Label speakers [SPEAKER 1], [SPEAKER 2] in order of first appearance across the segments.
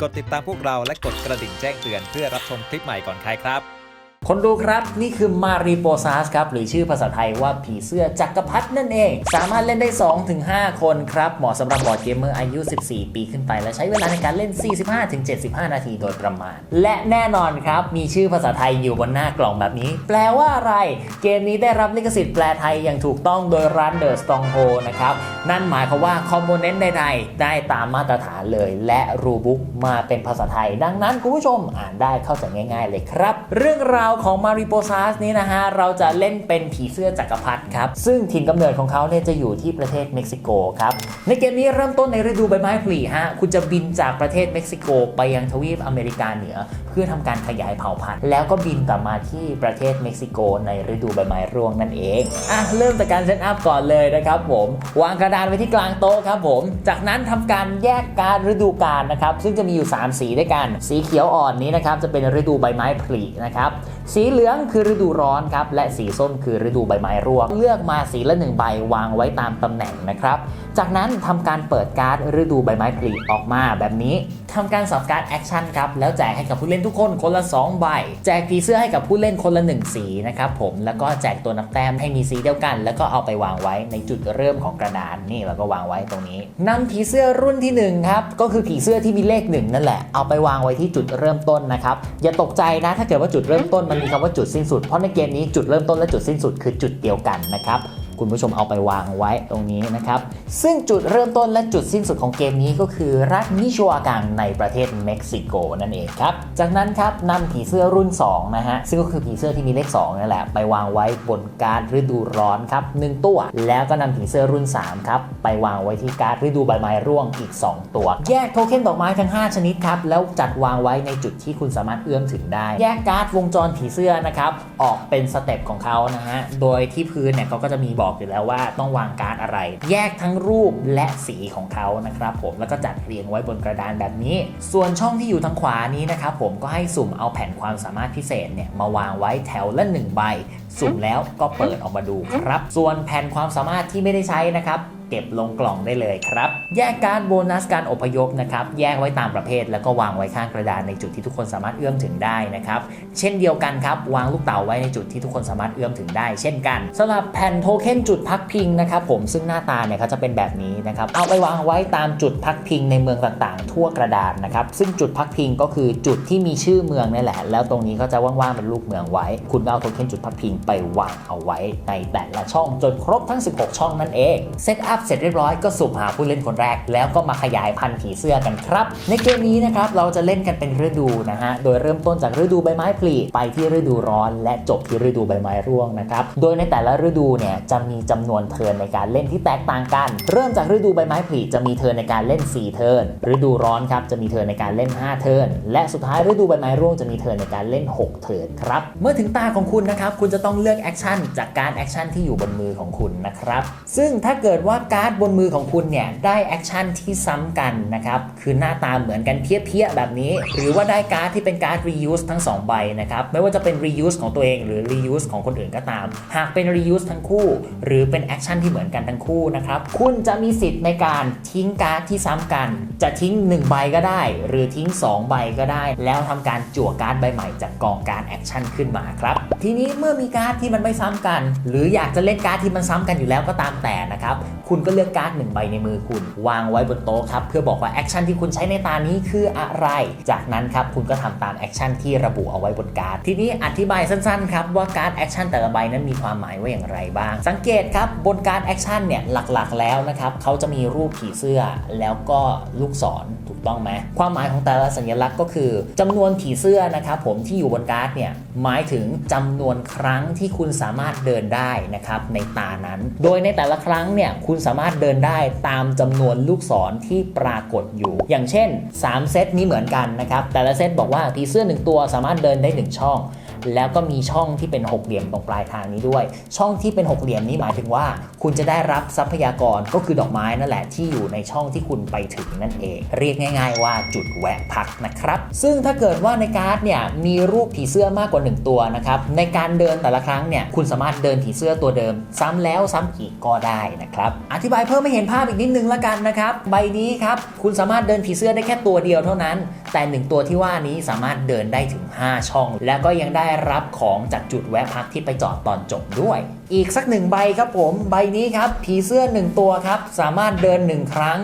[SPEAKER 1] กดติดตามพวกเราและกดกระดิ่งแจ้งเตือนเพื่อรับชมคลิปใหม่ก่อนใครครับ
[SPEAKER 2] คนดูครับนี่คือมารีโปซาสครับ หรือชื่อภาษาไทยว่าผีเสื้อจักรพรรดินั่นเอง สามารถเล่นได้ 2-5 คนครับ เหมาะสำหรับบอร์ดเกมเมอร์อายุ 14 ปีขึ้นไป และใช้เวลาในการเล่น 45-75 นาทีโดยประมาณ และแน่นอนครับ มีชื่อภาษาไทยอยู่บนหน้ากล่องแบบนี้ แปลว่าอะไร เกมนี้ได้รับลิขสิทธิ์แปลไทยอย่างถูกต้องโดยร้าน The Stronghold นะครับนั่นหมายความว่าคอมโพเนนต์ใดๆได้ตามมาตรฐานเลย และรูบุ๊กมาเป็นภาษาไทย ดังนั้นคุณผู้ชมอ่านได้เข้าใจง่าย ๆ เลยครับ เรื่องราวของมาริโปซาสนี้นะฮะ เราจะเล่นเป็นผีเสื้อจักรพรรดิครับ ซึ่งถิ่นกำเนิดของเขาเนี่ยจะอยู่ที่ประเทศเม็กซิโกครับ ในเกมนี้เริ่มต้นในฤดูใบไม้ผลิฮะ คุณจะบินจากประเทศเม็กซิโกไปยังทวีปอเมริกาเหนือเพื่อทำการขยายเผ่าพันธุ์แล้วก็บินกลับมาที่ประเทศเม็กซิโกในฤดูใบไม้ร่วงนั่นเองอะเริ่มจากการเซตอัพก่อนเลยนะครับผมวางกระดานไว้ที่กลางโต๊ะครับผมจากนั้นทำการแยกการฤดูกาลนะครับซึ่งจะมีอยู่ 3 สีด้วยกัน สีเขียวอ่อนนี้นะครับจะเป็นฤดูใบไม้ผลินะครับสีเหลืองคือฤดูร้อนครับและสีส้มคือฤดูใบไม้ร่วงเลือกมาสีละหนึ่งใบวางไว้ตามตำแหน่งนะครับ จากนั้นทำการเปิดการ์ดฤดูใบไม้ผลิออกมาแบบนี้ทำการสับการ์ดแอคชั่นครับแล้วแจกให้กับผู้เล่นทุกคนคนละ 2 ใบ แจกผีเสื้อให้กับผู้เล่นคนละ 1 สีนะครับผมแล้วก็แจกตัวนับแต้มให้มีสีเดียวกัน แล้วก็เอาไปวางไว้ในจุดเริ่มของกระดานนี่เราก็วางไว้ตรงนี้นำผีเสื้อรุ่นที่หนึ่งครับก็คือผีเสื้อที่มีเลขหนึ่งนั่นแหละเอาไปวางไว้ที่จุดเริ่มต้นนะครับอย่าตกใจนะถ้าเกิดว่าจุดเริ่มต้นมันมีคำว่าจุดสิ้นสุดเพราะในเกมนี้จุดเริ่มต้นและจุดสิ้นสุดคือจุดเดียวกันนะครับ คุณผู้ชมเอาไปวางไว้ตรงนี้นะครับ ซึ่งจุดเริ่มต้นและจุดสิ้นสุดของเกมนี้ก็คือรัฐมิโชอากังในประเทศเม็กซิโกนั่นเองครับ จากนั้นครับนำผีเสื้อรุ่น2นะฮะซึ่งก็คือผีเสื้อที่มีเลข2นั่นแหละไปวางไว้บนการฤดูร้อนครับหนึ่งตัว แล้วก็นำผีเสื้อรุ่น3ครับไปวางไว้ที่การฤดูใบไม้ร่วงอีก 2 ตัว แยกโทเค็นดอกไม้ทั้ง 5 ชนิดครับแล้วจัดวางไว้ในจุดที่คุณสามารถเอื้อมถึงได้ แยกการ์ดวงจรผีเสื้อนะครับออกเป็นสเต็ปของเขานะฮะโดยที่พื้นเนี่ยเขาก็จะมีบอกอยู่แล้วว่าต้องวางการ์ดอะไร แยกทั้งรูปและสีของเขานะครับผมแล้วก็จัดเรียงไว้บนกระดานแบบนี้ ส่วนช่องที่อยู่ทางขวานี้นะครับผมก็ให้สุ่มเอาแผ่นความสามารถพิเศษเนี่ยมาวางไว้แถวละ1ใบสุ่มแล้วก็เปิดออกมาดูครับ ส่วนแผ่นความสามารถที่ไม่ได้ใช้นะครับ เก็บลงกล่องได้เลยครับ แยกการ์ดโบนัสการอพยพนะครับแยกไว้ตามประเภท แล้วก็วางไว้ข้างกระดานในจุดที่ทุกคนสามารถเอื้อมถึงได้นะครับเช่นเดียวกันครับวางลูกเต๋าไว้ในจุดที่ทุกคนสามารถเอื้อมถึงได้ เช่นกันสำหรับแผ่นโทเค็นจุดพักพิงนะครับผมซึ่งหน้าตาเนี่ยเขาจะเป็นแบบนี้นะครับเอาไปวางไว้ตามจุดพักพิงในเมืองต่างๆ ทั่วกระดานนะครับซึ่งจุดพักพิงก็คือจุดที่มีชื่อเมืองนี่แหละ แล้วตรงนี้ก็จะว่างๆเป็นรูปเมืองไว้ คุณเอาโทเค็นจุดพักพิงไปวางเอาไว้ในแต่ละช่องจนครบทั้ง 16 ช่องนั่นเองเซตอัพเสร็จเรียบร้อยก็สุ่มหาผู้เล่นคนแรก แล้วก็มาขยายพันธุ์ผีเสื้อกันครับ ในเกมนี้นะครับเราจะเล่นกันเป็นฤดูนะฮะโดยเริ่มต้นจากฤดูใบไม้ผลิไปที่ฤดูร้อน และจบที่ฤดูใบไม้ร่วงนะครับโดยในแต่ละฤดูเนี่ยจะมีจำนวนเทิร์นในการเล่นที่แตกต่างกัน เริ่มจากฤดูใบไม้ผลิจะมีเทิร์นในการเล่น 4 เทิร์นฤดูร้อนครับจะมีเทิร์นในการเล่น 5 เทิร์นและสุดท้ายฤดูใบไม้ร่วงจะมีเทิร์นในการเล่น 6 เทิร์นครับเมื่อถึงตาของคุณนะครับคุณจะต้องเลือกแอคชั่นจากการแอคชั่นที่อยู่บนมือของคุณนะครับซึ่งถ้าเกิดว่าการ์ดบนมือของคุณเนี่ยได้แอคชั่นที่ซ้ำกันนะครับ คือหน้าตาเหมือนกันเพี้ยๆแบบนี้ หรือว่าได้การ์ดที่เป็นการ์ด reuse ทั้ง 2 ใบนะครับ ไม่ว่าจะเป็น reuse ของตัวเองหรือ reuse ของคนอื่นก็ตาม หากเป็น reuse ทั้งคู่ หรือเป็นแอคชั่นที่เหมือนกันทั้งคู่นะครับ คุณจะมีสิทธิ์ในการทิ้งการ์ดที่ซ้ำกัน จะทิ้ง 1 ใบก็ได้ หรือทิ้ง 2 ใบก็ได้ แล้วทำการจั่วการ์ดใบใหม่จากกองการแอคชั่นขึ้นมาครับทีนี้เมื่อมีการ์ดที่มันไม่ซ้ำกัน หรืออยากจะเล่นการ์ดที่มันซ้ำกันอยู่แล้วก็ตามแต่นะครับคุณก็เลือกการ์ดหนึ่งใบในมือคุณวางไว้บนโต๊ะครับเพื่อบอกว่าแอคชั่นที่คุณใช้ในตานี้คืออะไร จากนั้นครับคุณก็ทำตามแอคชั่นที่ระบุเอาไว้บนการ์ดทีนี้อธิบายสั้นๆครับว่าการ์ดแอคชั่นแต่ละใบนั้นมีความหมายว่าอย่างไรบ้าง สังเกตครับบนการ์ดแอคชั่นเนี่ยหลักๆแล้วนะครับเขาจะมีรูปผีเสื้อแล้วก็ลูกศร ต้องไหมความหมายของแต่ละสัญลักษณ์ก็คือจำนวนผีเสื้อนะครับผมที่อยู่บนการ์ดเนี่ยหมายถึงจำนวนครั้งที่คุณสามารถเดินได้นะครับในตานั้น โดยในแต่ละครั้งเนี่ยคุณสามารถเดินได้ตามจำนวนลูกศรที่ปรากฏอยู่ อย่างเช่น 3 เซตนี้เหมือนกันนะครับแต่ละเซตบอกว่าผีเสื้อ 1 ตัวสามารถเดินได้ 1 ช่อง แล้วก็มีช่องที่เป็นหกเหลี่ยมตรงปลายทางนี้ด้วย ช่องที่เป็นหกเหลี่ยมนี้หมายถึงว่า คุณจะได้รับทรัพยากรก็คือดอกไม้นั่นแหละที่อยู่ในช่องที่คุณไปถึงนั่นเอง เรียกง่าย ๆ ว่าจุดแวะพักนะครับ ซึ่งถ้าเกิดว่าในการ์ดเนี่ยมีรูปผีเสื้อมากกว่า 1 ตัวนะครับในการเดินแต่ละครั้งเนี่ยคุณสามารถเดินผีเสื้อตัวเดิม ซ้ำแล้วซ้ำอีกก็ได้นะครับอธิบายเพิ่มไม่เห็นภาพอีกนิดนึงละกันนะครับใบนี้ครับคุณสามารถเดินผีเสื้อได้แค่ตัวเดียวเท่านั้น แต่หนึ่งตัวที่ว่านี้สามารถเดินได้ถึง 5 ช่อง แล้วก็ยังได้รับของจากจุดแวะพักที่ไปจอดตอนจบด้วย อีกสักหนึ่งใบครับผม ใบนี้ครับ ผีเสื้อ 1 ตัวครับ สามารถเดิน 1 ครั้ง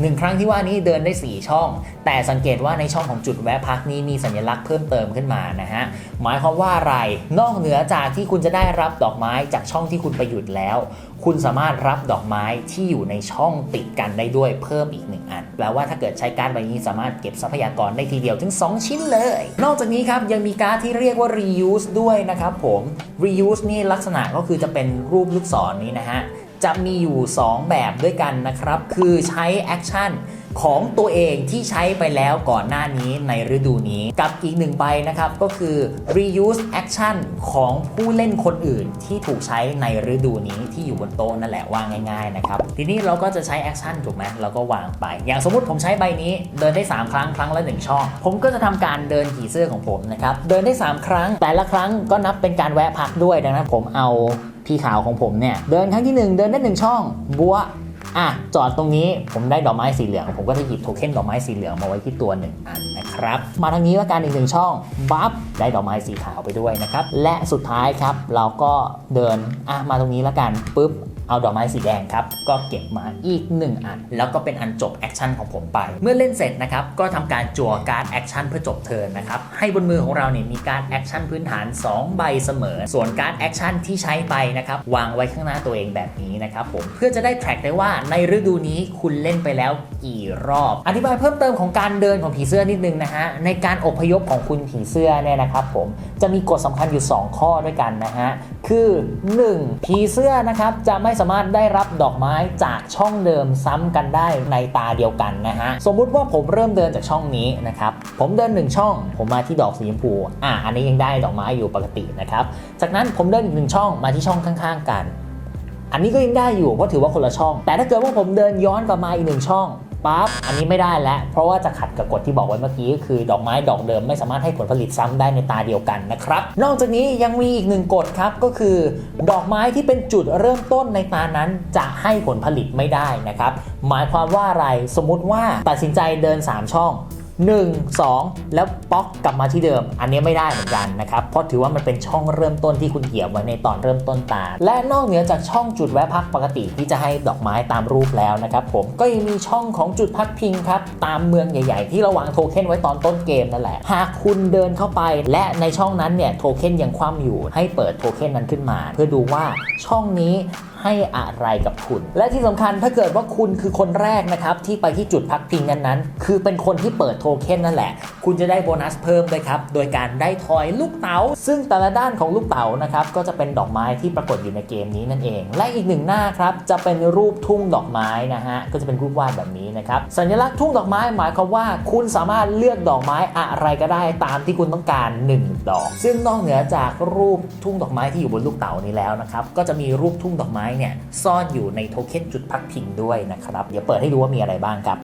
[SPEAKER 2] หนึ่งครั้งที่ว่านี้เดินได้ 4 ช่อง แต่สังเกตว่าในช่องของจุดแวะพักนี้มีสัญลักษณ์เพิ่มเติมขึ้นมานะฮะหมายความว่าอะไรนอกเหนือจากที่คุณจะได้รับดอกไม้จากช่องที่คุณไปหยุดแล้ว คุณสามารถรับดอกไม้ที่อยู่ในช่องติดกันได้ด้วยเพิ่มอีกหนึ่งอันแปลว่าถ้าเกิดใช้การ์ดใบนี้สามารถเก็บทรัพยากรได้ทีเดียวถึง 2 ชิ้นเลย นอกจากนี้ครับยังมีการ์ดที่เรียกว่า reuse ด้วยนะครับผม reuse นี่ลักษณะก็คือจะเป็นรูปลูกศรนี้นะฮะ จะมีอยู่ 2 แบบด้วยกันนะครับ คือใช้แอคชั่นของตัวเองที่ใช้ไปแล้วก่อนหน้านี้ในฤดูนี้ กับอีกหนึ่งใบนะครับ ก็คือ reuse action ของผู้เล่นคนอื่นที่ถูกใช้ในฤดูนี้ที่อยู่บนโต๊ะนั่นแหละว่าง่ายๆนะครับ ทีนี้เราก็จะใช้แอคชั่นถูกไหมเราก็วางไป อย่างสมมติผมใช้ใบนี้เดินได้ 3 ครั้งครั้งละ 1 ช่อง ผมก็จะทำการเดินผีเสื้อของผมนะครับ เดินได้ 3 ครั้ง แต่ละครั้งก็นับเป็นการแวะพักด้วยดังนั้นผมเอา พี่ขาวของผมเนี่ยเดินครั้งที่ 1 เดินได้1ช่องบัวอะจอดตรงนี้ผมได้ดอกไม้สีเหลือง ผมก็จะหยิบโทเค็นดอกไม้สีเหลืองมาไว้ที่ตัว1อัน นะครับ มาทางนี้แล้วกันอีกหนึ่งช่องบัฟได้ดอกไม้สีขาวไปด้วยนะครับ และสุดท้ายครับเราก็เดินอะมาตรงนี้แล้วกันปุ๊บเอาดอกไม้สีแดงครับ ก็เก็บมาอีก 1 อัน แล้วก็เป็นอันจบแอคชั่นของผมไป เมื่อเล่นเสร็จนะครับ ก็ทำการจั่วการ์ดแอคชั่นเพื่อจบเทิร์นนะครับ ให้บนมือของเราเนี่ยมีการ์ดแอคชั่นพื้นฐาน 2 ใบเสมอ ส่วนการ์ดแอคชั่นที่ใช้ไปนะครับ วางไว้ข้างหน้าตัวเองแบบนี้นะครับผม เพื่อจะได้ track ได้ว่าในฤดูนี้คุณเล่นไปแล้วกี่รอบ อธิบายเพิ่มเติมของการเดินของผีเสื้อนิดนึงนะฮะในการอพยพของคุณผีเสื้อเนี่ยนะครับผมจะมีกฎสำคัญอยู่ 2 ข้อด้วยกันนะฮะคือ 1. ผีเสื้อนะครับจะไม่สามารถได้รับดอกไม้จากช่องเดิมซ้ำกันได้ในตาเดียวกันนะฮะสมมุติว่าผมเริ่มเดินจากช่องนี้นะครับผมเดิน 1 ช่อง ผมมาที่ดอกสีชมพูอะอันนี้ยังได้ดอกไม้อยู่ปกตินะครับจากนั้นผมเดินอีกหนึ่งช่องมาที่ช่องข้างๆ กัน อันนี้ก็ยังได้อยู่เพราะถือว่าคนละช่อง แต่ถ้าเกิดว่าผมเดินย้อนกลับมาอีกหนึ่งช่อง ปั๊บอันนี้ไม่ได้แล้ว เพราะว่าจะขัดกับกฎที่บอกไว้เมื่อกี้ก็คือ ดอกไม้ดอกเดิมไม่สามารถให้ผลผลิตซ้ำได้ในตาเดียวกันนะครับ นอกจากนี้ยังมีอีกหนึ่งกฎครับก็คือ ดอกไม้ที่เป็นจุดเริ่มต้นในตานั้นจะให้ผลผลิตไม่ได้นะครับหมายความว่าอะไรสมมุติว่าตัดสินใจเดิน 3 ช่อง 1 2 แล้วป๊อกกลับมาที่เดิม อันนี้ไม่ได้เหมือนกันนะครับ เพราะถือว่ามันเป็นช่องเริ่มต้นที่คุณเหยียบไว้ในตอนเริ่มต้นตา และนอกเหนือจากช่องจุดแวะพักปกติที่จะให้ดอกไม้ตามรูปแล้วนะครับผมก็ยังมีช่องของจุดพักพิงครับ ตามเมืองใหญ่ๆ ที่เราวางโทเค็นไว้ตอนต้นเกมนั่นแหละ หากคุณเดินเข้าไป และในช่องนั้นเนี่ยโทเค็นยังคว่ำอยู่ให้เปิดโทเค็นนั้นขึ้นมา เพื่อดูว่าช่องนี้ ให้อะไรกับคุณ และที่สำคัญถ้าเกิดว่าคุณคือคนแรกนะครับที่ไปที่จุดพักพิงนั้นๆ คือเป็นคนที่เปิดโทเค็นนั่นแหละ คุณจะได้โบนัสเพิ่มด้วยครับ โดยการได้ทอยลูกเต๋า ซึ่งแต่ละด้านของลูกเต๋านะครับก็จะเป็นดอกไม้ที่ปรากฏอยู่ในเกมนี้นั่นเอง และอีกหนึ่งหน้าครับจะเป็นรูปทุ่งดอกไม้นะฮะก็จะเป็นรูปวาดแบบนี้นะครับสัญลักษณ์ทุ่งดอกไม้หมายความว่าคุณสามารถเลือกดอกไม้อะไรก็ได้ตามที่คุณต้องการ 1 ดอก ซึ่งนอกเหนือจากรูปทุ่งดอกไม้ที่อยู่บนลูกเต๋านี้แล้วนะครับก็จะมีรูปทุ่งดอกไม้เนี่ยซ่อนอยู่ในโทเค็นจุดพักพิงด้วยนะครับ เดี๋ยวเปิดให้ดูว่ามีอะไรบ้างครับ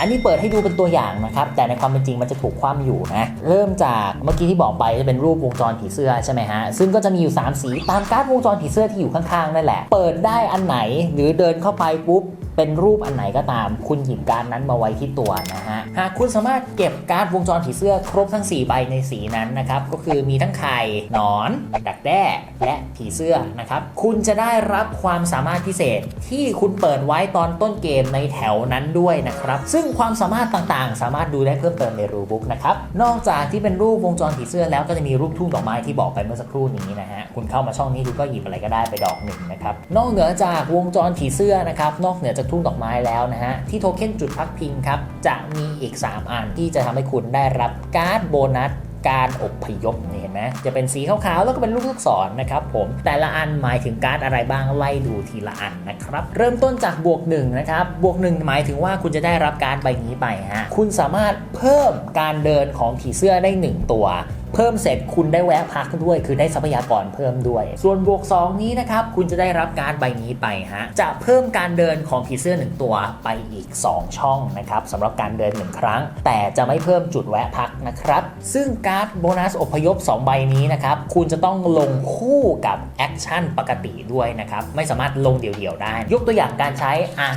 [SPEAKER 2] อันนี้เปิดให้ดูเป็นตัวอย่างนะครับ แต่ในความเป็นจริงมันจะถูกคว่ำอยู่นะ เริ่มจากเมื่อกี้ที่บอกไปจะเป็นรูปวงจรผีเสื้อใช่ไหมฮะ ซึ่งก็จะมีอยู่ 3 สีตามการ์ดวงจรผีเสื้อที่อยู่ข้างๆนั่นแหละ เปิดได้อันไหนหรือเดินเข้าไปปุ๊บ เป็นรูปอันไหนก็ตาม คุณหยิบการ์ดนั้นมาไว้ที่ตัวนะฮะหากคุณสามารถเก็บการ์ดวงจรผีเสื้อครบทั้ง 4 ใบในสีนั้นนะครับก็คือมีทั้งไข่หนอน ดักแด้และผีเสื้อนะครับคุณจะได้รับความสามารถพิเศษที่คุณเปิดไว้ตอนต้นเกมในแถวนั้นด้วยนะครับซึ่งความสามารถต่างๆ สามารถดูได้เพิ่มเติมในรูบุ๊กนะครับนอกจากที่เป็นรูปวงจรผีเสื้อแล้วก็จะมีรูปทุ่งดอกไม้ที่บอกไปเมื่อสักครู่นี้นะฮะ คุณเข้ามาช่องนี้คุณก็หยิบอะไรก็ได้ไปดอกหนึ่งนะครับนอกเหนือจากวงจรผีเสื้อนะครับนอกเหนือจากทุ่งดอกไม้แล้วนะฮะที่โทเค็นจุดพักพิงครับจะมีอีก 3 อันที่จะทำให้คุณได้รับการ์ดโบนัสการอพยพนี่เห็นไหมจะเป็นสีขาวๆ แล้วก็เป็นลูกลูกศรนะครับผมแต่ละอันหมายถึงการ์ดอะไรบ้างไล่ดูทีละอันนะครับ เริ่มต้นจากบวกหนึ่งนะครับบวกหนึ่งหมายถึงว่าคุณจะได้รับการ์ดใบนี้ไปฮะคุณสามารถเพิ่มการเดินของผีเสื้อได้หนึ่งตัว เพิ่มเสร็จคุณได้แวะพักด้วย คือได้ทรัพยากรเพิ่มด้วย ส่วนบวก 2 นี้นะครับ คุณจะได้รับการใบนี้ไปฮะจะเพิ่มการเดินของผีเสื้อ 1 ตัวไปอีก 2 ช่องนะครับสำหรับการเดิน 1 ครั้ง แต่จะไม่เพิ่มจุดแวะพักนะครับ ซึ่งการ์ดโบนัสอพยพ 2 ใบนี้นะครับคุณจะต้องลงคู่กับแอคชั่นปกติด้วยนะครับไม่สามารถลงเดี่ยวๆได้ ยกตัวอย่างการใช้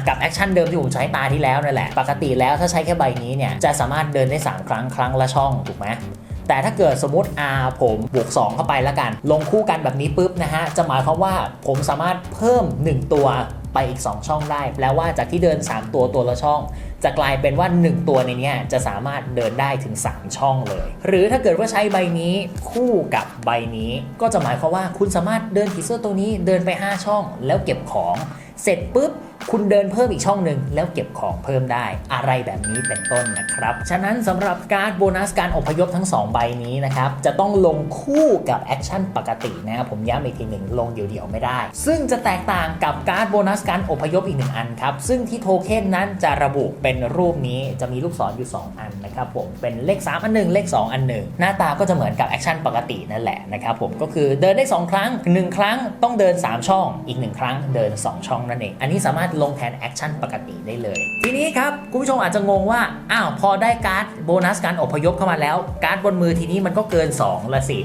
[SPEAKER 2] กับแอคชั่นเดิมที่ผมใช้ตาที่แล้วนั่นแหละปกติแล้วถ้าใช้แค่ใบนี้เนี่ยจะสามารถเดินได้ 3 ครั้งครั้งละช่องถูกไหม แต่ถ้าเกิดสมมติอาผมบวก 2 เข้าไปแล้วกัน ลงคู่กันแบบนี้ปุ๊บนะฮะ จะหมายความว่าผมสามารถเพิ่ม 1 ตัวไปอีก 2 ช่องได้แปลวว่าจากที่เดิน 3 ตัวตัวละช่อง จะกลายเป็นว่า 1 ตัวในนี้จะสามารถเดินได้ถึง 3 ช่องเลย หรือถ้าเกิดว่าใช้ใบนี้คู่กับใบนี้ ก็จะหมายความว่าคุณสามารถเดินผีเสื้อตัวนี้เดินไป 5 ช่อง แล้วเก็บของ เสร็จปุ๊บ คุณเดินเพิ่มอีกช่องหนึ่งแล้วเก็บของเพิ่มได้อะไรแบบนี้เป็นต้นนะครับ ฉะนั้นสำหรับการ์ดโบนัสการอพยพทั้ง 2 ใบนี้นะครับจะต้องลงคู่กับแอคชั่นปกตินะครับผมย้ำอีกทีหนึ่งลงเดี่ยวๆไม่ได้ ซึ่งจะแตกต่างกับการ์ดโบนัสการอพยพอีกหนึ่งอันครับซึ่งที่โทเค็นนั้นจะระบุเป็นรูปนี้จะมีลูกศรอยู่ 2 อันนะครับผมเป็นเลข 3 อันหนึ่งเลข 2 อันหนึ่งหน้าตาก็จะเหมือนกับแอคชั่นปกตินั่นแหละนะครับผมก็คือเดินได้ 2 ครั้ง 1 ครั้งต้องเดิน 3 ช่องอีก 1 ครั้งเดิน 2 ช่องนั่นเอง อันนี้สามารถลงแทนแอคชั่นปกติได้เลย ทีนี้ครับ คุณผู้ชมอาจจะงงว่า อ้าว พอได้การ์ดโบนัสการอพยพเข้ามาแล้ว การ์ดบนมือทีนี้มันก็เกิน 2 ละสิ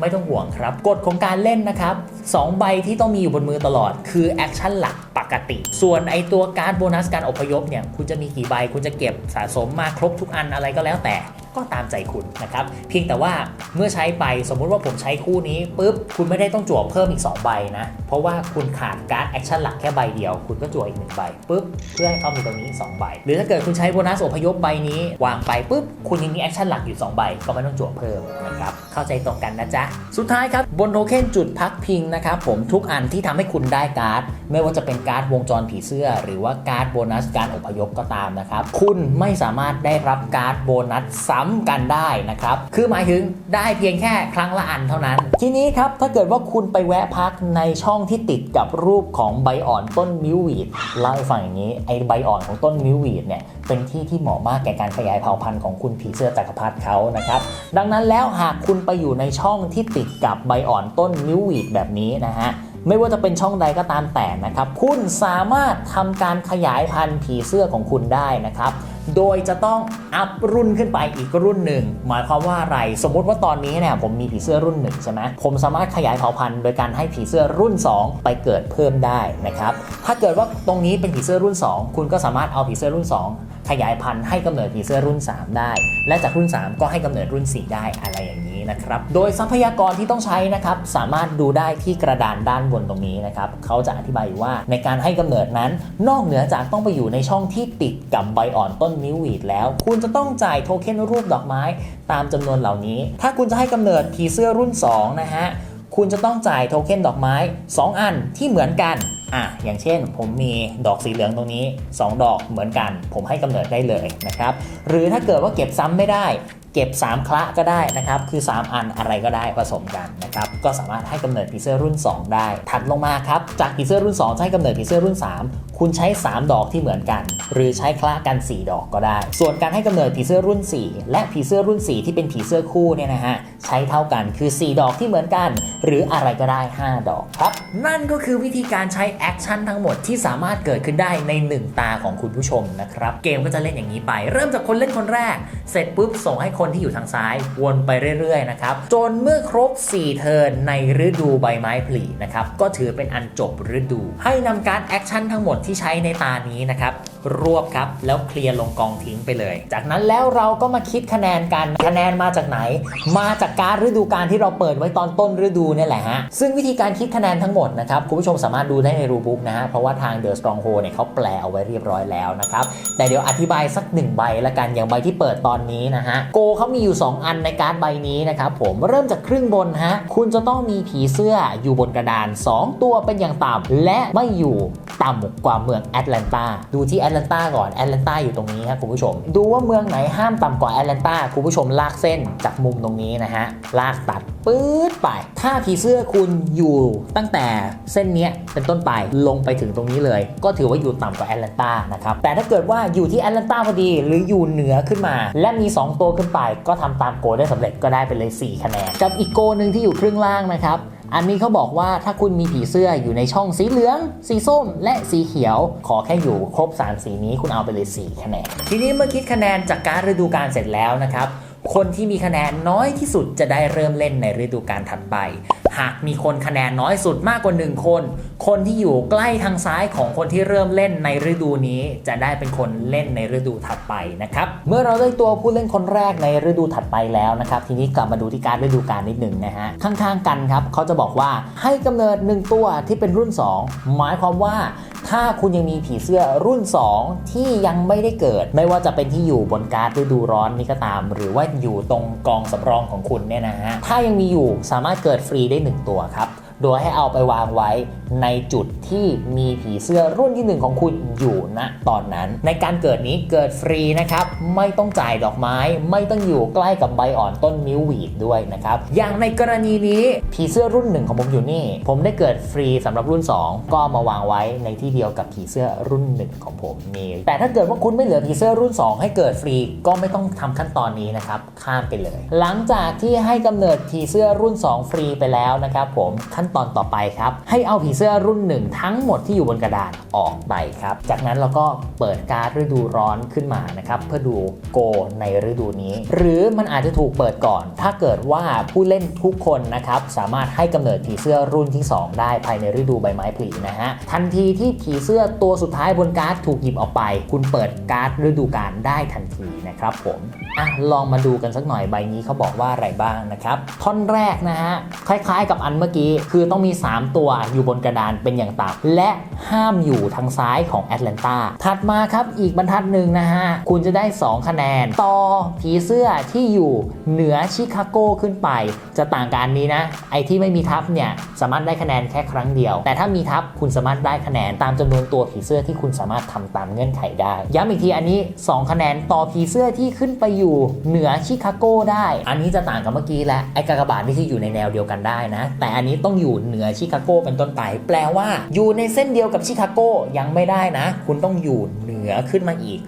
[SPEAKER 2] ไม่ต้องห่วงครับ กฎของการเล่นนะครับ 2 ใบที่ต้องมีอยู่บนมือตลอด คือแอคชั่นหลักปกติ ส่วนไอตัวการ์ดโบนัสการอพยพเนี่ย คุณจะมีกี่ใบ คุณจะเก็บสะสมมาครบทุกอันอะไรก็แล้วแต่ ก็ตามใจคุณนะครับ เพียงแต่ว่าเมื่อใช้ไปสมมุติว่าผมใช้คู่นี้ปุ๊บคุณไม่ได้ต้องจั่วเพิ่มอีก 2 ใบนะ เพราะว่าคุณขาดการ์ดแอคชั่นหลักแค่ใบเดียว คุณก็จั่วอีก1ใบปุ๊บเพื่อให้เขามีตรงนี้ 2 ใบ หรือถ้าเกิดคุณใช้โบนัสอพยพใบนี้วางไปปุ๊บคุณยังมีแอคชั่นหลักอยู่ 2 ใบ ก็ไม่ต้องจั่วเพิ่มนะครับเข้าใจตรงกันนะจ๊ะสุดท้ายครับบนโทเค็นจุดพักพิงนะครับผมทุกอันที่ทำให้คุณได้การ์ดไม่ว่าจะเป็นการ์ดวงจรผีเสื้อ หรือว่าการ์ดโบนัสการอพยพก็ตามนะครับคุณไม่สามารถได้รับการ์ดโบนัสซ้ำกันได้นะครับ คือหมายถึงได้เพียงแค่ครั้งละอันเท่านั้น ทีนี้ครับ ถ้าเกิดว่าคุณไปแวะพักในช่องที่ติดกับรูปของใบอ่อนต้นมิววีดเล่าให้ฟังอย่างนี้ ไอใบอ่อนของต้นมิววีดเนี่ย เป็นที่ที่เหมาะมากแก่การขยายเผ่าพันธุ์ของคุณผีเสื้อจักรพรรดิเขานะครับ ดังนั้นแล้วหากคุณไปอยู่ในช่องที่ติดกับใบอ่อนต้นมิววีดแบบนี้นะฮะไม่ว่าจะเป็นช่องใดก็ตามแต่นะครับ คุณสามารถทำการขยายพันธุ์ผีเสื้อของคุณได้นะครับ โดยจะต้องอัพรุ่นขึ้นไปอีกรุ่นหนึ่ง หมายความว่าอะไร สมมุติว่าตอนนี้เนี่ยผมมีผีเสื้อรุ่นหนึ่งใช่ไหมผมสามารถขยายเผ่าพันธุ์โดยการให้ผีเสื้อรุ่น 2 ไปเกิดเพิ่มได้นะครับ ถ้าเกิดว่าตรงนี้เป็นผีเสื้อรุ่น 2 คุณก็สามารถเอาผีเสื้อรุ่น 2 ขยายพันธุ์ให้กำเนิดผีเสื้อรุ่น 3 ได้ และจากรุ่น 3 ก็ให้กำเนิดรุ่น 4 ได้อะไรอย่างนี้ นะครับ โดยทรัพยากรที่ต้องใช้นะครับสามารถดูได้ที่กระดานด้านบนตรงนี้นะครับเขาจะอธิบายว่าในการให้กำเนิดนั้น นอกเหนือจากต้องไปอยู่ในช่องที่ติดกับใบอ่อนต้นมิววีดแล้ว คุณจะต้องจ่ายโทเค็นรูปดอกไม้ตามจำนวนเหล่านี้ ถ้าคุณจะให้กำเนิดผีเสื้อรุ่น 2 นะฮะคุณจะต้องจ่ายโทเค็นดอกไม้ 2 อันที่เหมือนกันอะอย่างเช่น ผมมีดอกสีเหลืองตรงนี้ 2 ดอกเหมือนกัน ผมให้กำเนิดได้เลยนะครับ หรือถ้าเกิดว่าเก็บซ้ำไม่ได้ เก็บ 3 คละก็ได้นะครับ คือ 3 อันอะไรก็ได้ผสมกันนะครับ ก็สามารถให้กำเนิดผีเสื้อรุ่น 2 ได้ ถัดลงมาครับ จากผีเสื้อรุ่น 2 ให้กำเนิดผีเสื้อรุ่น 3 คุณใช้ 3 ดอกที่เหมือนกัน หรือใช้คละกัน 4 ดอกก็ได้ ส่วนการให้กำเนิดผีเสื้อรุ่น 4 และผีเสื้อรุ่น 4 ที่เป็นผีเสื้อคู่เนี่ยนะฮะใช้เท่ากันคือ 4 ดอกที่เหมือนกัน หรืออะไรก็ได้ 5 ดอกครับ นั่นก็คือวิธีการใช้แอคชั่นทั้งหมดที่สามารถเกิดขึ้นได้ใน 1 ตาของคุณผู้ชมนะครับเกมก็จะเล่นอย่างนี้ไป เริ่มจากคนเล่นคนแรก เสร็จปุ๊บส่งให้คนที่อยู่ทางซ้าย วนไปเรื่อยๆนะครับจนเมื่อครบ 4 เทิร์นในฤดูใบไม้ผลินะครับก็ถือเป็นอันจบฤดู ให้นำการแอคชั่นทั้งหมดที่ใช้ในตานี้นะครับรวบครับ แล้วเคลียร์ลงกองทิ้งไปเลย จากนั้นแล้วเราก็มาคิดคะแนนกันคะแนนมาจากไหน มาจากการฤดูการที่เราเปิดไว้ตอนต้นฤดูเนี่ยแหละฮะซึ่งวิธีการคิดคะแนนทั้งหมดนะครับคุณผู้ชมสามารถดูได้ในรูบุ๊กนะฮะเพราะว่าทาง The Stronghold เนี่ยเขาแปลเอาไว้เรียบร้อยแล้วนะครับแต่เดี๋ยวอธิบายสักหนึ่งใบละกันอย่างใบที่เปิดตอนนี้นะฮะโกเขามีอยู่ 2 อันในการ์ดใบนี้นะครับผมเริ่มจากครึ่งบนฮะคุณจะต้องมีผีเสื้ออยู่บนกระดาน 2 ตัวเป็นอย่างต่ำและไม่อยู่ต่ำกว่าเมืองแอตแลนตาดูที่ตแลนตาก่อนแอตแลนตาอยู่ตรงนี้ครับคุณผู้ชม ดูว่าเมืองไหนห้ามต่ำกว่าแอตแลนตาคุณผู้ชมลากเส้นจากมุมตรงนี้นะฮะลากตัดปื๊ดไป ถ้าผีเสื้อคุณอยู่ตั้งแต่เส้นเนี้ยเป็นต้นไปลงไปถึงตรงนี้เลย ก็ถือว่าอยู่ต่ำกว่าแอตแลนตานะครับแต่ถ้าเกิดว่าอยู่ที่แอตแลนตาพอดีหรืออยู่เหนือขึ้นมา และมี 2 ตัวขึ้นไป ก็ทำตามโกได้สำเร็จก็ได้ไปเลย 4 คะแนนกับอีกโกหนึ่งที่อยู่ครึ่งล่างนะครับ อันนี้เขาบอกว่าถ้าคุณมีผีเสื้ออยู่ในช่องสีเหลือง สีส้ม และสีเขียว ขอแค่อยู่ครบ 3 สีนี้คุณเอาไปเลย 4 คะแนน ทีนี้เมื่อคิดคะแนนจากการฤดูกาลเสร็จแล้วนะครับ คนที่มีคะแนนน้อยที่สุดจะได้เริ่มเล่นในฤดูกาลถัดไป หากมีคนคะแนนน้อยสุดมากกว่า 1 คน คนที่อยู่ใกล้ทางซ้ายของคนที่เริ่มเล่นในฤดูนี้ จะได้เป็นคนเล่นในฤดูถัดไปนะครับ เมื่อเราได้ตัวผู้เล่นคนแรกในฤดูถัดไปแล้วนะครับ ทีนี้กลับมาดูที่การฤดูกาลนิดหนึ่งนะฮะ ข้างๆกันครับเขาจะบอกว่าให้กำเนิด 1 ตัวที่เป็นรุ่น 2 หมายความว่าถ้าคุณยังมีผีเสื้อรุ่น 2 ที่ยังไม่ได้เกิด ไม่ว่าจะเป็นที่อยู่บนการ์ดฤดูร้อนนี่ก็ตาม หรือว่าอยู่ตรงกองสำรองของคุณเนี่ยนะฮะถ้ายังมีอยู่สามารถเกิดฟรีได้1 ตัวครับ โดยให้เอาไปวางไว้ในจุดที่มีผีเสื้อรุ่นที่ 1 ของคุณอยู่ณตอนนั้น ในการเกิดนี้เกิดฟรีนะครับ ไม่ต้องจ่ายดอกไม้ ไม่ต้องอยู่ใกล้กับใบอ่อนต้นมิววีดด้วยนะครับ อย่างในกรณีนี้ผีเสื้อรุ่นหนึ่งของผมอยู่นี่ ผมได้เกิดฟรีสำหรับรุ่น 2 ก็มาวางไว้ในที่เดียวกับผีเสื้อรุ่นหนึ่งของผมนี่แต่ถ้าเกิดว่าคุณไม่เหลือผีเสื้อรุ่น 2 ให้เกิดฟรีก็ไม่ต้องทำขั้นตอนนี้นะครับข้ามไปเลย หลังจากที่ให้กำเนิดผีเสื้อรุ่น 2 ฟรีไปแล้วนะครับผมขั้นตอนต่อไปครับ ให้เอาผีเสื้อรุ่นหนึ่งทั้งหมดที่อยู่บนกระดานออกไปครับ จากนั้นเราก็เปิดการ์ดฤดูร้อนขึ้นมานะครับเพื่อดูโกในฤดูนี้ หรือมันอาจจะถูกเปิดก่อน ถ้าเกิดว่าผู้เล่นทุกคนนะครับสามารถให้กำเนิดผีเสื้อรุ่นที่ 2 ได้ภายในฤดูใบไม้ผลินะฮะทันทีที่ผีเสื้อตัวสุดท้ายบนการ์ดถูกหยิบออกไป คุณเปิดการ์ดฤดูกาลได้ทันทีนะครับผมอะลองมาดูกันสักหน่อยใบนี้เขาบอกว่าอะไรบ้างนะครับ ท่อนแรกนะฮะคล้ายๆ กับอันเมื่อกี้ คือต้องมี 3 ตัวอยู่บนกระดานเป็นอย่างต่ำและห้ามอยู่ทางซ้ายของแอตแลนตาถัดมาครับอีกบรรทัดหนึ่งนะฮะ คุณจะได้ 2 คะแนน ต่อผีเสื้อที่อยู่เหนือชิคาโกขึ้นไป จะต่างกันนี้นะ ไอที่ไม่มีทับเนี่ยสามารถได้คะแนนแค่ครั้งเดียว แต่ถ้ามีทับคุณสามารถได้คะแนนตามจำนวนตัวผีเสื้อที่คุณสามารถทำตามเงื่อนไขได้ ย้ำอีกทีอันนี้ 2 คะแนนต่อผีเสื้อที่ขึ้นไปอยู่เหนือชิคาโกได้ อันนี้จะต่างกับเมื่อกี้แหละไอกากบาทนี่คืออยู่ในแนวเดียวกันได้นะ แต่อันนี้ต้องอยู่เหนือชิคาโกเป็นต้นไป แปลว่าอยู่ในเส้นเดียวกับชิคาโกยังไม่ได้นะ คุณต้องอยู่เหนือขึ้นมาอีก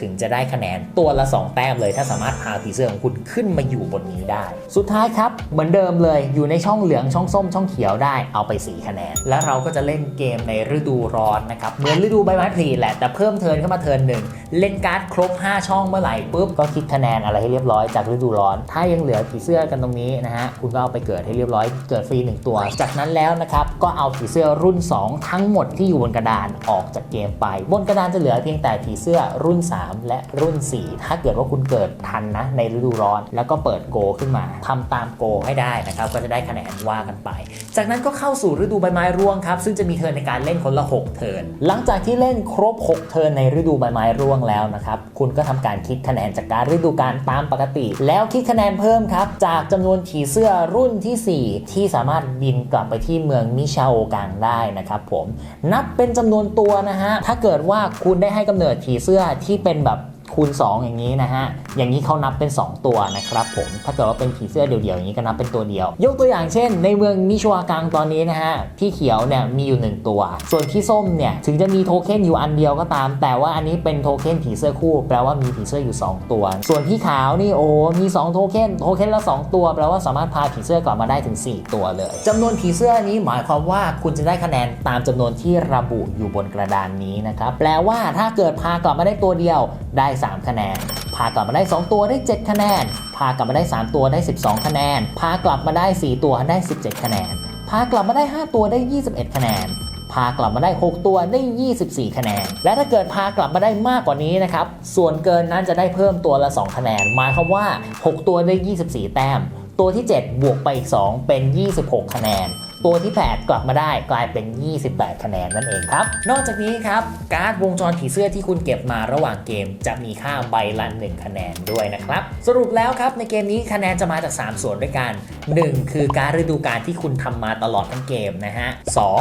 [SPEAKER 2] ถึงจะได้คะแนนตัวละ 2 แต้มเลย ถ้าสามารถพาผีเสื้อของคุณขึ้นมาอยู่บนนี้ได้ สุดท้ายครับเหมือนเดิมเลยอยู่ในช่องเหลืองช่องส้ม ช่องเขียวได้เอาไป 4 คะแนน แล้วเราก็จะเล่นเกมในฤดูร้อนนะครับเหมือนฤดูใบไม้ผลิแหละแต่เพิ่มเทินเข้ามาเทินหนึ่งเล่นการ์ดครบ 5 ช่องเมื่อไหร่ปุ๊บก็คิดคะแนนอะไรให้เรียบร้อยจากฤดูร้อน ถ้ายังเหลือผีเสื้อกันตรงนี้นะฮะคุณก็เอาไปเกิดให้เรียบร้อยเกิดฟรีหนึ่งตัว จากนั้นแล้วนะครับก็เอาผีเสื้อรุ่น 2 ทั้งหมดที่อยู่บนกระดานออกจากเกมไป บนกระดานจะเหลือเพียงแต่ผีเสื้อรุ่น 3และรุ่น 4 ถ้าเกิดว่าคุณเกิดทันนะในฤดูร้อน แล้วก็เปิดโกขึ้นมาทำตามโกให้ได้นะครับ ก็จะได้คะแนนว่ากันไป จากนั้นก็เข้าสู่ฤดูใบไม้ร่วงครับซึ่งจะมีเทิร์นในการเล่นคนละ 6 เทิร์นหลังจากที่เล่นครบ 6 เทิร์นในฤดูใบไม้ร่วงแล้วนะครับคุณก็ทำการคิดคะแนนจากการฤดูกาลตามปกติ แล้วคิดคะแนนเพิ่มครับจากจำนวนผีเสื้อรุ่นทีสี่ 4 ที่สามารถบินกลับไปที่เมืองมิชาโอกังได้นะครับผมนับเป็นจำนวนตัวนะฮะถ้าเกิดว่าคุณได้ให้กำเนิดผีเสื้อที่เป็นแบบ คูณ 2 อย่างนี้นะฮะ อย่างนี้เขานับเป็น 2 ตัวนะครับผม ถ้าเกิดว่าเป็นผีเสื้อเดี่ยวๆอย่างนี้ก็นับเป็นตัวเดียว ยกตัวอย่างเช่น ในเมืองมิชวากังตอนนี้นะฮะพี่เขียวเนี่ยมีอยู่ 1 ตัว ส่วนพี่ส้มเนี่ยถึงจะมีโทเค็นอยู่อันเดียวก็ตาม แต่ว่าอันนี้เป็นโทเค็นผีเสื้อคู่ แปลว่ามีผีเสื้ออยู่ 2 ตัว ส่วนพี่ขาวนี่โอ้ มี 2 โทเค็น โทเค็นละ 2 ตัว แปลว่าสามารถพาผีเสื้อกลับมาได้ถึง 4 ตัวเลยจำนวนผีเสื้อนี้หมายความว่าคุณจะได้คะแนนตามจำนวนที่ระบุอยู่บนกระดานนี้นะครับ แปลว่าถ้าเกิดพากลับมาได้ตัวเดียวได้3คะแนน พากลับมาได้ 2 ตัวได้ 7 คะแนน พากลับมาได้ 3 ตัวได้ 12 คะแนน พากลับมาได้ 4 ตัวได้ 17 คะแนน พากลับมาได้ 5 ตัวได้ 21 คะแนนพากลับมาได้ 6 ตัวได้ 24 คะแนน และถ้าเกิดพากลับมาได้มากกว่านี้นะครับ ส่วนเกินนั้นจะได้เพิ่มตัวละ 2 คะแนน หมายความว่า 6 ตัวได้ 24 แต้ม ตัวที่ 7 บวกไปอีก 2 เป็น 26 คะแนน ตัวที่ 8 กลับมาได้กลายเป็น 28 คะแนนนั่นเองครับ นอกจากนี้ครับ การ์ดวงจรผีเสื้อที่คุณเก็บมาระหว่างเกม จะมีค่าใบละ1คะแนนด้วยนะครับ สรุปแล้วครับในเกมนี้คะแนนจะมาจาก 3 ส่วนด้วยกัน 1 คือการฤดูกาลที่คุณทำมาตลอดทั้งเกมนะฮะ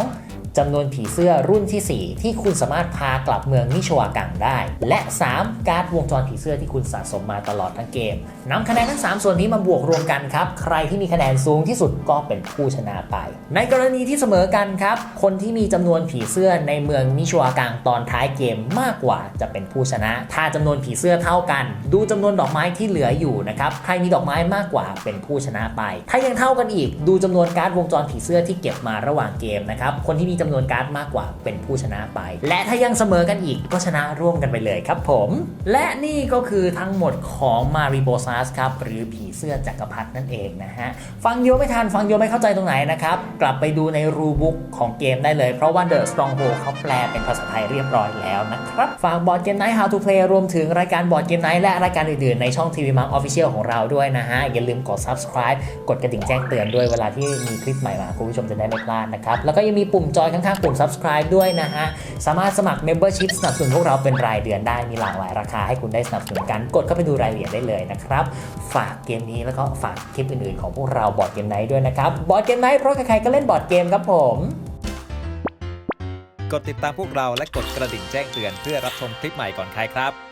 [SPEAKER 2] 2 จำนวนผีเสื้อรุ่นที่ 4 ที่คุณสามารถพากลับเมืองนิชวากังได้ และ 3 การ์ดวงจรผีเสื้อที่คุณสะสมมาตลอดทั้งเกมนำคะแนนทั้ง 3 ส่วนนี้มาบวกรวมกันครับ ใครที่มีคะแนนสูงที่สุดก็เป็นผู้ชนะไป ในกรณีที่เสมอกันครับ คนที่มีจำนวนผีเสื้อในเมืองนิชวากังตอนท้ายเกมมากกว่าจะเป็นผู้ชนะ ถ้าจำนวนผีเสื้อเท่ากัน ดูจำนวนดอกไม้ที่เหลืออยู่นะครับใครมีดอกไม้มากกว่าเป็นผู้ชนะไป ถ้ายังเท่ากันอีก ดูจำนวนการ์ดวงจรผีเสื้อที่เก็บมาระหว่างเกมนะครับคนที่มีจำนวนการ์ดมากกว่าเป็นผู้ชนะไป และถ้ายังเสมอกันอีกก็ชนะร่วมกันไปเลยครับผม และนี่ก็คือทั้งหมดของมาริโบซัสครับ หรือผีเสื้อจักรพรรดินั่นเองนะฮะ ฟังโยไม่ทันฟังโยไม่เข้าใจตรงไหนนะครับ กลับไปดูในรูบุ๊กของเกมได้เลย เพราะว่า The Stronghold เขาแปลเป็นภาษาไทยเรียบร้อยแล้วนะครับ ฝากบอร์ดเกมไนท์ How to Play รวมถึงรายการบอร์ดเกมไนท์และรายการอื่นๆในช่องทีวีมังออฟฟิเชียลของเราด้วยนะฮะอย่าลืมกด subscribe กดกระดิ่งแจ้งเตือนด้วยเวลาที่มีคลิปใหม่มาคุณผู้ชมจะได้ไม่พลาดนะครับแล้วก็ยังมีปุ่มจอยข้างๆปุ่ม subscribe ด้วยนะฮะ สามารถสมัคร membership สนับสนุนพวกเราเป็นรายเดือนได้มีหลากหลายราคาให้คุณได้สนับสนุนกันกดเข้าไปดูรายละเอียดได้เลยนะครับ ฝากเกมนี้แล้วก็ฝากคลิปอื่นๆของพวกเราบอร์ดเกมไนท์ด้วยนะครับบอร์ดเกมไนท์เพราะใครๆก็เล่นบอร์ดเกมครับผม
[SPEAKER 1] กดติดตามพวกเราและกดกระดิ่งแจ้งเตือนเพื่อรับชมคลิปใหม่ก่อนใครครับ